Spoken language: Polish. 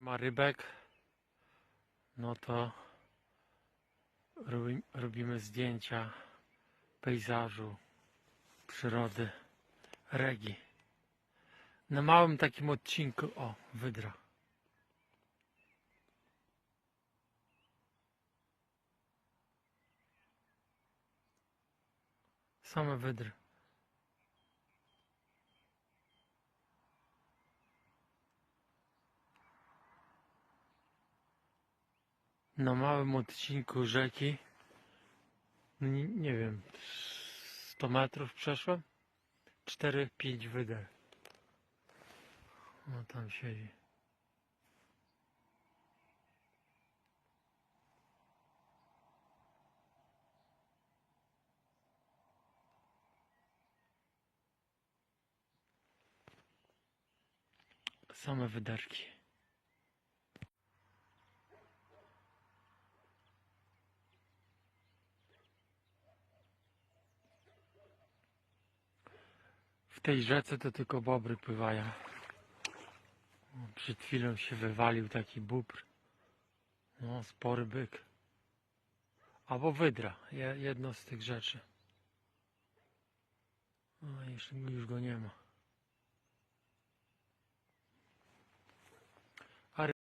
ma rybek, no to robi, robimy zdjęcia pejzażu, przyrody, regi. Na małym takim odcinku, o, wydra. Same wydry. Na małym odcinku rzeki, no nie, nie wiem, 100 metrów przeszłem, 4-5 wyder. No tam siedzi. Same wydarki. W tej rzece to tylko bobry pływają. Przed chwilą się wywalił taki bóbr. No, spory byk. Albo wydra, je- jedno z tych rzeczy. No, już, już go nie ma.